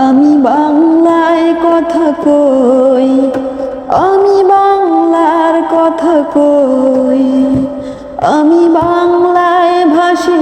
আমি বাংলায় কথা কই আমি বাংলার কথা কই আমি বাংলায় ভাসি